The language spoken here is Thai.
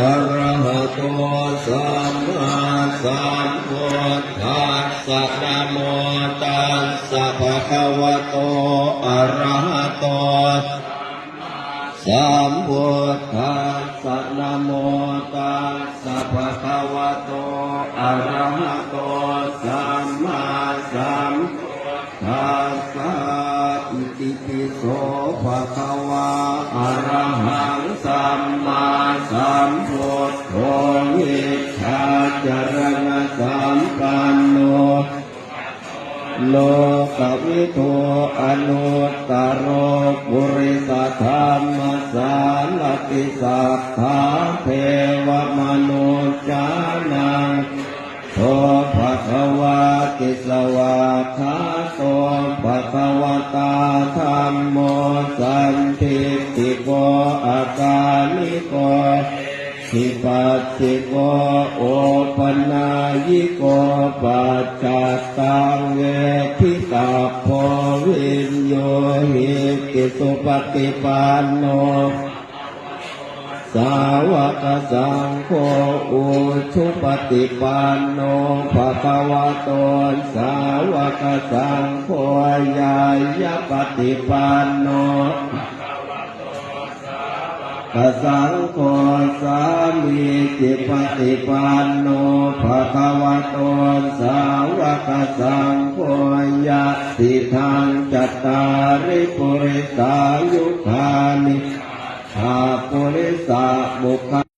อระหะโตสัมมาสัมพุทธัสสะนะโมตัสสะภะคะวะโตอะระหะโตสัมพุทธัสสะนะโมตัสสะภะคะวะโตอะระหะโตสัมมาสัมพุทธัสสะอิติปิโสภะคะวะอะระหังสัมมา สัมปันโนโลกวิทูอนุตตรโรปุริสธรรมสารติสัทธาเทวมนุจานังโทภะคะวะติสวาคาโตภะคะวะตาธรรมโมสันติติโกอาการิโก สิปัสสิโกโอปัญนายิโกปัจจัตตังเวทิตาโพวินโยหิติสุปฏิปันโนสาวกสังโฆอุชุปฏิปันโนภะคะวะโตสาวกสังโฆยายะปฏิปันโน กสังโฆสามีจิปฏิปันโนภะคะวะโตสาวกสังโฆยะติทางจัตตาริปุริสายุคานิอาปุริสาบุค